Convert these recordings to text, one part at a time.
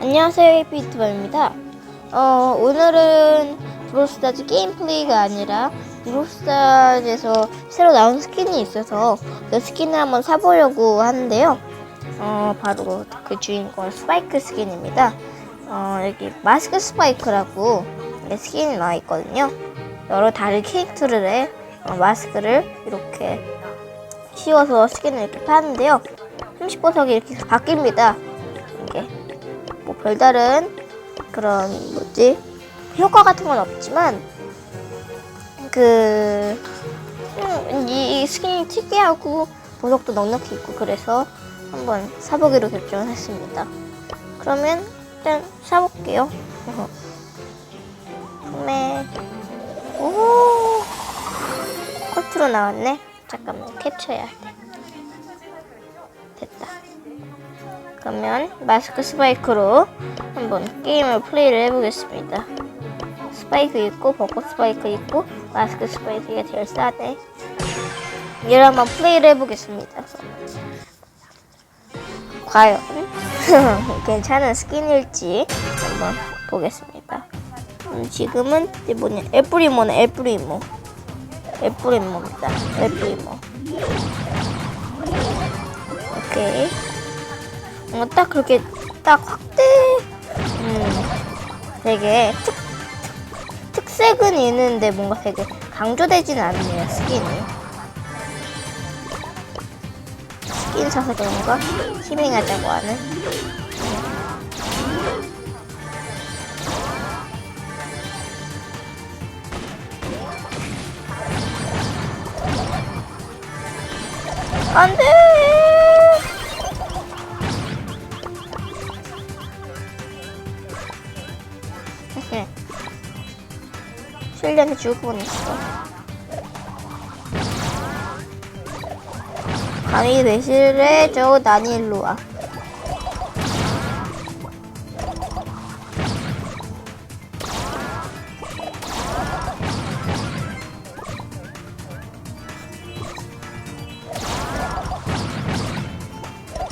안녕하세요 에피투버입니다. 어, 오늘은 브로스타즈 게임 플레이가 아니라 브로스타즈에서 새로 나온 스킨이 있어서 그 스킨을 한번 사보려고 하는데요. 어, 바로 그 주인공 스파이크 스킨입니다. 어, 여기 마스크 스파이크라고 스킨이 나와 있거든요. 여러 다른 캐릭터를 해 어, 마스크를 이렇게 씌워서 스킨을 이렇게 파는데요. 30보석이 이렇게 바뀝니다 뭐 별다른 그런 뭐지 효과 같은 건 없지만 그 음, 스킨이 특이하고 보석도 넉넉히 있고 그래서 한번 사보기로 결정을 했습니다. 그러면 일단 사볼게요. 구매 오 커트로 나왔네. 잠깐만 캡처해야 돼. 됐다. 그러면 마스크 스파이크로 한번 게임을 플레이를 해보겠습니다. 스파이크 있고 벚꽃 스파이크 있고 마스크 스파이크가 제일 싸네. 얘를 한번 플레이를 해보겠습니다. 과연 괜찮은 스킨일지 한번 보겠습니다. 음, 지금은 뭐냐 애플리모네 애플리모 애플리모입니다. 애플리모 오케이. 뭔가 딱 그렇게 딱 확대 음 되게 특, 특, 특색은 있는데 뭔가 되게 강조되진 않네요 스킨이. 스킨 사서 그런가? 희밍하자고 하는? 안돼 실력이 죽을 뻔했어. 감히 배신을 해줘, 나니 일로 와.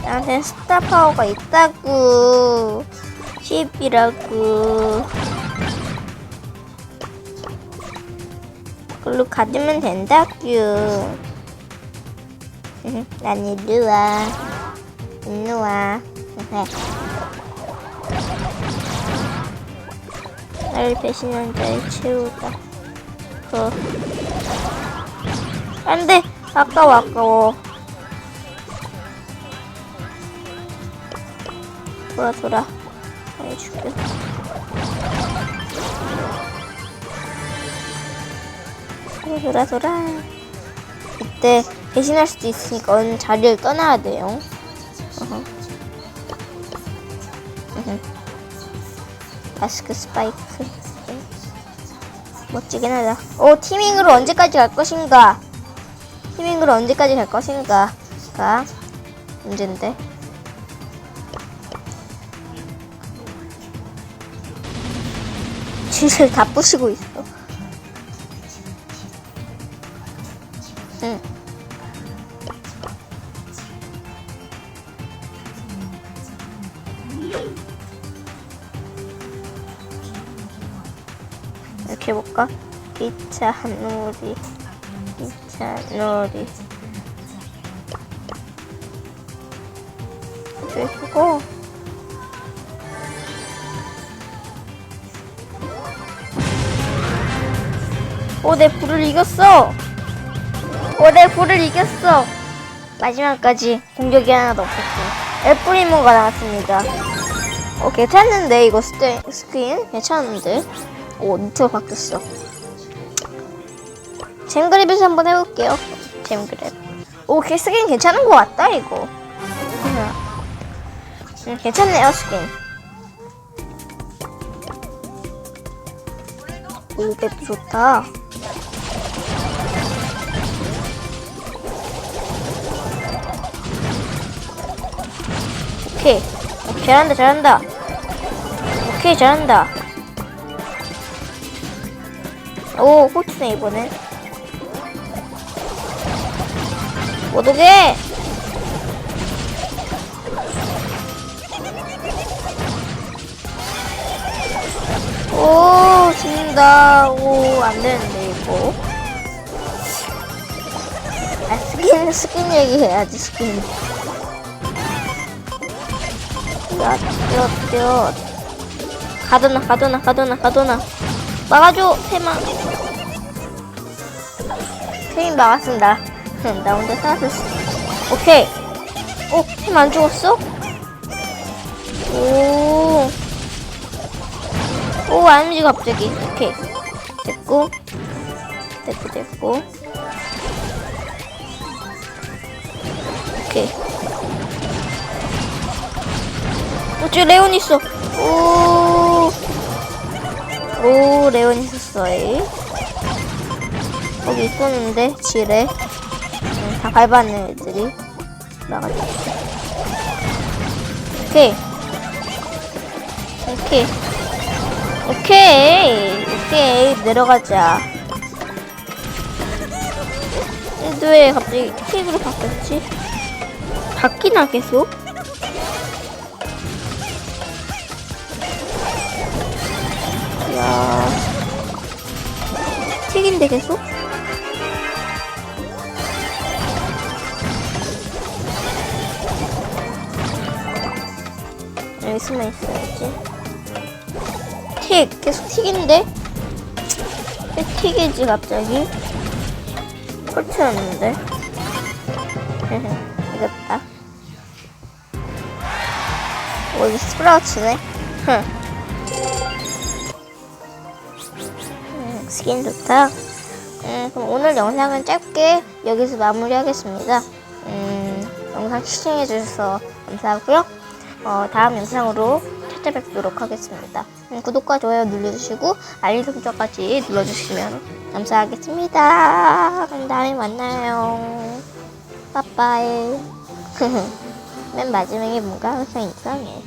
나한테 스타 파워가 있다고. 10이라고. 그걸로 가지면 된다규. 난 이리 와. 이리 와. 나를 배신한 자의 최후다. 그. 안 돼! 아까워, 아까워. 돌아, 돌아. 해줄게. 돌아 돌아 돌아 이때 배신할 수도 있으니까 얼른 자리를 떠나야 돼요. 마스크 스파이크. 네. 멋지긴 하다. 오 티밍으로 언제까지 갈 것인가? 티밍으로 언제까지 갈 것인가? 가 문제인데. 질질 다 부시고 있어 응. 이렇게 해볼까? 기차 놀이 기차 놀이 그리고 오, 내 불을 이겼어! 오, 내 불을 이겼어! 마지막까지 공격이 하나도 없었고. 애플리모가 나왔습니다. 어, 괜찮는데, 이거 스테, 스크린? 괜찮은데? 오, 니트가 바뀌었어. 잼그랩에서 한번 해볼게요. 잼그랩. 오, 그 스킨 괜찮은 것 같다, 이거. 음, 괜찮네요, 스킨. 오, 맵도 좋다. 오케이. 오, 잘한다, 잘한다. 오케이, 잘한다. 오, 홀트네, 이번엔. 못 오게! 오, 죽는다. 오, 안 되는데, 이거. 아, 스킨, 스킨 얘기해야지, 스킨. 뛰어. 가도나, 가도나, 가도나, 가도나. 막아줘, 세마. 세인 막았습니다. 나 혼자 살았을 수. 오케이. 오, 세마 안 죽었어? 오. 오, 안 움직여, 갑자기. 오케이. 됐고. 됐고, 됐고. 오케이. 어, 저기 레온 있어. 오. 오, 레온 있었어, 이. 거기 있었는데, 지뢰. 응, 다 밟았네, 애들이. 나가자. 오케이. 오케이. 오케이. 오케이. 내려가자. 근데 왜 갑자기 킥으로 바뀌었지? 바뀌나 계속? 야 튀긴데 계속? 여기 숨어 있어야지. 튀 계속 튀긴데? 왜 튀기지 갑자기? 꼴찌였는데 이겼다. 오 여기 스프라우츠네. 흥. 스킨 좋다. 음, 그럼 오늘 영상은 짧게 여기서 마무리하겠습니다. 음, 영상 시청해주셔서 감사하고요. 어, 다음 영상으로 찾아뵙도록 하겠습니다. 음, 구독과 좋아요 눌러주시고 알림 설정까지 눌러주시면 감사하겠습니다. 그럼 다음에 만나요. 빠빠이. 맨 마지막에 뭔가 항상 이상해.